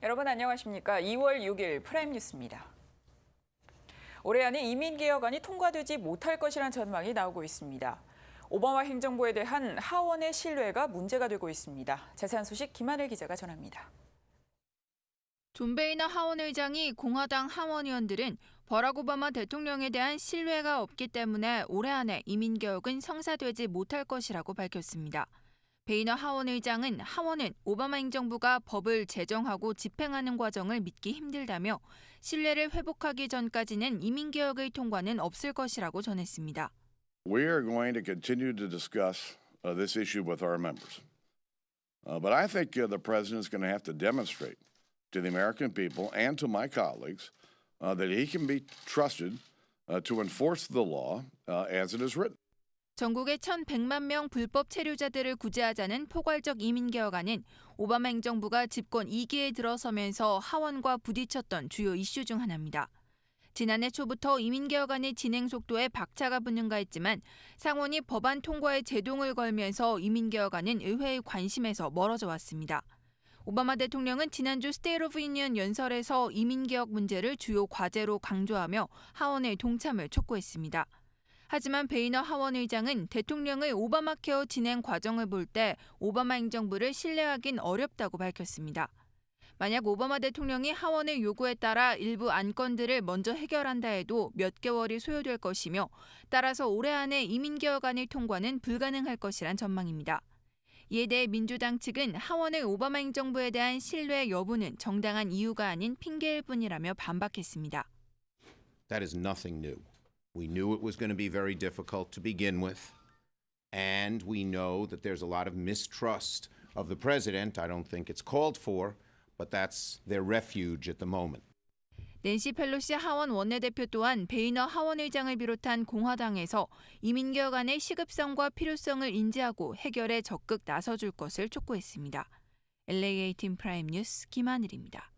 여러분 안녕하십니까? 2월 6일 프라임 뉴스입니다. 올해 안에 이민 개혁안이 통과되지 못할 것이란 전망이 나오고 있습니다. 오바마 행정부에 대한 하원의 신뢰가 문제가 되고 있습니다. 자세한 소식 김하늘 기자가 전합니다. 존 베이너 하원 의장이 공화당 하원 의원들은 버락 오바마 대통령에 대한 신뢰가 없기 때문에 올해 안에 이민 개혁은 성사되지 못할 것이라고 밝혔습니다. 베이너 하원 의장은 하원은 오바마 행정부가 법을 제정하고 집행하는 과정을 믿기 힘들다며 신뢰를 회복하기 전까지는 이민 개혁의 통과는 없을 것이라고 전했습니다. We are going to continue to discuss uh, this issue with our members. Uh, but I think uh, the president is going to have to demonstrate to the American people and to my colleagues uh, that he can be trusted uh, to enforce the law uh, as it is written. 전국의 1,100만 명 불법 체류자들을 구제하자는 포괄적 이민 개혁안은 오바마 행정부가 집권 2기에 들어서면서 하원과 부딪혔던 주요 이슈 중 하나입니다. 지난해 초부터 이민 개혁안의 진행 속도에 박차가 붙는가 했지만 상원이 법안 통과에 제동을 걸면서 이민 개혁안은 의회의 관심에서 멀어져 왔습니다. 오바마 대통령은 지난주 스테이트 오브 유니언 연설에서 이민 개혁 문제를 주요 과제로 강조하며 하원의 동참을 촉구했습니다. 하지만 베이너 하원 의장은 대통령의 오바마 케어 진행 과정을 볼 때 오바마 행정부를 신뢰하긴 어렵다고 밝혔습니다. 만약 오바마 대통령이 하원의 요구에 따라 일부 안건들을 먼저 해결한다 해도 몇 개월이 소요될 것이며 따라서 올해 안에 이민개혁안의 통과는 불가능할 것이란 전망입니다. 이에 대해 민주당 측은 하원의 오바마 행정부에 대한 신뢰 여부는 정당한 이유가 아닌 핑계일 뿐이라며 반박했습니다. That is nothing new. We knew it was going to be very difficult to begin with. And we know that there's a lot of mistrust of the president. I don't think it's called for, but that's their refuge at the moment. 낸시 펠로시 하원 원내대표 또한 베이너 하원 의장을 비롯한 공화당에서 이민개혁 안의 시급성과 필요성을 인지하고 해결에 적극 나서줄 것을 촉구했습니다. LAA 팀 프라임 뉴스 김하늘입니다.